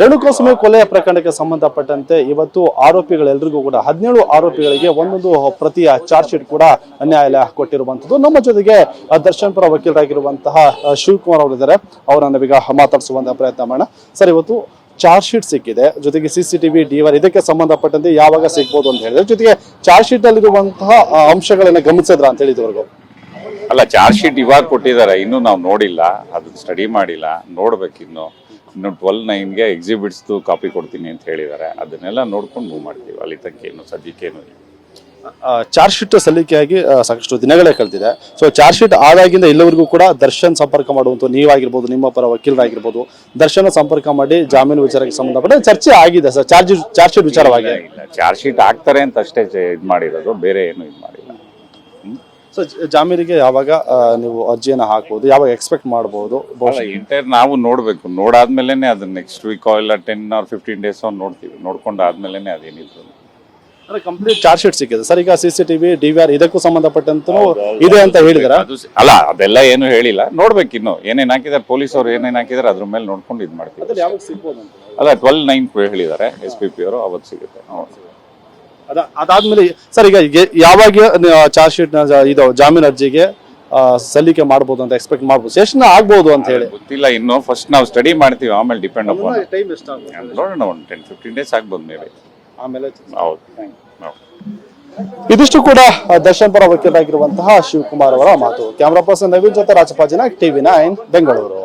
ರೇಣುಕಾಸ್ವಾಮಿ ಕೊಲೆಯ ಪ್ರಕರಣಕ್ಕೆ ಸಂಬಂಧಪಟ್ಟಂತೆ ಇವತ್ತು ಆರೋಪಿಗಳೆಲ್ಲರಿಗೂ ಕೂಡ, ಹದಿನೇಳು ಆರೋಪಿಗಳಿಗೆ ಒಂದೊಂದು ಪ್ರತಿಯ ಚಾರ್ಜ್ ಶೀಟ್ ಕೂಡ ನ್ಯಾಯಾಲಯ ಕೊಟ್ಟಿರುವಂತದ್ದು ನಮ್ಮ ಜೊತೆಗೆ ದರ್ಶನ್ಪುರ ದರ್ಶನ್ ಪರ ವಕೀಲರಾಗಿರುವಂತಹ ಶಿವಕುಮಾರ್ ಅವರಿದ್ದಾರೆ. ಅವರನ್ನು ಈಗ ಮಾತಾಡಿಸುವಂತಹ ಪ್ರಯತ್ನ ಮಾಡೋಣ. ಸರ್, ಇವತ್ತು ಚಾರ್ಜ್ ಶೀಟ್ ಸಿಕ್ಕಿದೆ. ಜೊತೆಗೆ ಸಿ ಸಿ ಟಿವಿ ಡಿವರ್ ಇದಕ್ಕೆ ಸಂಬಂಧಪಟ್ಟಂತೆ ಯಾವಾಗ ಸಿಗ್ಬೋದು ಅಂತ ಹೇಳಿದ್ರೆ, ಜೊತೆಗೆ ಚಾರ್ಜ್ ಶೀಟ್ ಅಲ್ಲಿರುವಂತಹ ಅಂಶಗಳನ್ನ ಗಮನಿಸಿದ್ರ ಅಂತ ಹೇಳಿದವರೆಗೂ? ಅಲ್ಲ, ಚಾರ್ಜ್ ಶೀಟ್ ಇವಾಗ ಕೊಟ್ಟಿದ್ದಾರೆ. ಇನ್ನೂ ನಾವು ನೋಡಿಲ್ಲ. ಅದನ್ನ ಸ್ಟಡಿ ಮಾಡಿಲ್ಲ. ನೋಡ್ಬೇಕಿನ್ನು ಇನ್ನು ಟ್ವೆಲ್ ನೈನ್ಗೆ ಎಕ್ಸಿಬಿಟ್ಸ್ದು ಕಾಪಿ ಕೊಡ್ತೀನಿ ಅಂತ ಹೇಳಿದ್ದಾರೆ. ಅದನ್ನೆಲ್ಲ ನೋಡ್ಕೊಂಡು ಮೂವ್ ಮಾಡ್ತೀವಿ. ಅಲ್ಲಿ ತನಕ ಏನು ಸದ್ಯಕ್ಕೇನು ಇಲ್ಲ. ಚಾರ್ಜ್ ಶೀಟ್ ಸಲ್ಲಿಕೆಯಾಗಿ ಆ, ಸಾಕಷ್ಟು ದಿನಗಳೇ ಕಳೆದಿದೆ. ಸೊ ಚಾರ್ಜ್ ಶೀಟ್ ಆದಾಗಿಂದ ಇಲ್ಲಿವರೆಗೂ ಕೂಡ ದರ್ಶನ್ ಸಂಪರ್ಕ ಮಾಡುವಂಥ ನೀವಾಗಿರ್ಬೋದು ನಿಮ್ಮ ಪರ ವಕೀಲರಾಗಿರ್ಬೋದು ದರ್ಶನ ಸಂಪರ್ಕ ಮಾಡಿ ಜಾಮೀನು ವಿಚಾರಕ್ಕೆ ಸಂಬಂಧಪಟ್ಟ ಚರ್ಚೆ ಆಗಿದೆ ಸರ್. ಚಾರ್ಜ್ ಚಾರ್ಜ್ ಶೀಟ್ ವಿಚಾರವಾಗಿ. ಇಲ್ಲ ಚಾರ್ಜ್ ಶೀಟ್ ಹಾಕ್ತಾರೆ ಅಂತ ಅಷ್ಟೇ ಇದು ಮಾಡಿರೋದು. ಬೇರೆ ಏನು ಇದು ಮಾಡಿಲ್ಲ. ಸೊ ಜಾಮೀನಿಗೆ ಯಾವಾಗ ಆ, ನೀವು ಅರ್ಜಿಯನ್ನು ಹಾಕ್ಬೋದು ಯಾವಾಗ ಎಕ್ಸ್ಪೆಕ್ಟ್ ಮಾಡ್ಬೋದು ಇಂಟರ್ ನಾವು ನೋಡಬೇಕು. ನೋಡಾದ್ಮೇಲೆ ಅದನ್ನ ನೆಕ್ಸ್ಟ್ ವೀಕ್ ಇಲ್ಲ ಟೆನ್ ಆರ್ ಫಿಫ್ಟೀನ್ ಡೇಸ್ ನೋಡ್ತೀವಿ. ನೋಡ್ಕೊಂಡಾದ್ಮೇಲೆ ಅದೇನಿದ್ರು ಅಂದ್ರೆ ಕಂಪ್ಲೀಟ್ ಚಾರ್ಜ್ ಶೀಟ್ ಸಿಕ್ಕಿದೆ. ಸರ್ ಈಗ C C TV D V R ಇದಕ್ಕೂ ಸಂಬಂಧಪಟ್ಟಂತೂ ಇದೆ ಅಂತ ಹೇಳಿದಾರೆ? ಅದು ಸಿ- ಅಲ್ಲ ಅದೆಲ್ಲ ಏನು ಹೇಳಿಲ್ಲ. ನೋಡ್ಬೇಕಿನ್ನು ಏನೇನ್ ಹಾಕಿದ್ದಾರೆ ಪೊಲೀಸ್ ಅವ್ರು ಏನೇನ್ ಹಾಕಿದಾರೆ ಅದ್ರ ಮೇಲೆ ನೋಡ್ಕೊಂಡು ಇದು ಮಾಡ್ತೀವಿ. ಯಾವಾಗ ಸಿಗ್ಬೋದು ಅಂತ? ಅಲ್ಲ ಟ್ವೆಲ್ ನೈನ್ ಹೇಳಿದ್ದಾರೆ ಎಸ್ ಪಿ ಪಿ ಅವರು ಅವತ್ತು ಸಿಗುತ್ತೆ. ನೋಡ್ತೀವಿ. ಅದ ಅದಾದ್ಮೇಲೆ ಸರ್ ಈಗ ಯಾವಾಗ ಚಾರ್ಜ್ ಶೀಟ್ ಇದು ಜಾಮೀನು ಅರ್ಜಿಗೆ ಸಲ್ಲಿಕೆ ಮಾಡ್ಬೋದು ಅಂತ ಎಕ್ಸ್ಪೆಕ್ಟ್ ಮಾಡ್ಬೋದು? ಸೆಷನ್ ಆಗ್ಬೋದು ಅಂತ ಹೇಳಿ? ಗೊತ್ತಿಲ್ಲ ಇನ್ನು ಫಸ್ಟ್ ನಾವು ಸ್ಟಡಿ ಮಾಡ್ತೀವಿ ಆಮೇಲೆ ಡಿಪೆಂಡ್ ಅಪಾನ್ ಟೈಮ್ ಎಷ್ಟಾಗುತ್ತೆ ನೋಡೋಣ ಒಂದು ಟೆನ್ ಫಿಫ್ಟೀನ್ ಡೇಸ್ ಆಗ್ಬೋದು ಮೇಲೆ ಆಮೇಲೆ ಹೌದು. ಇದಿಷ್ಟು ಕೂಡ ದರ್ಶನ್ ಪರ ವಕೀಲರಾಗಿರುವಂತಹ ಶಿವಕುಮಾರ್ ಅವರ ಮಾತು. ಕ್ಯಾಮರಾ ಪರ್ಸನ್ ನವೀನ್ ಜೊತೆ ರಾಜಪಾಜಿನ ಟಿವಿ ನೈನ್ ಬೆಂಗಳೂರು.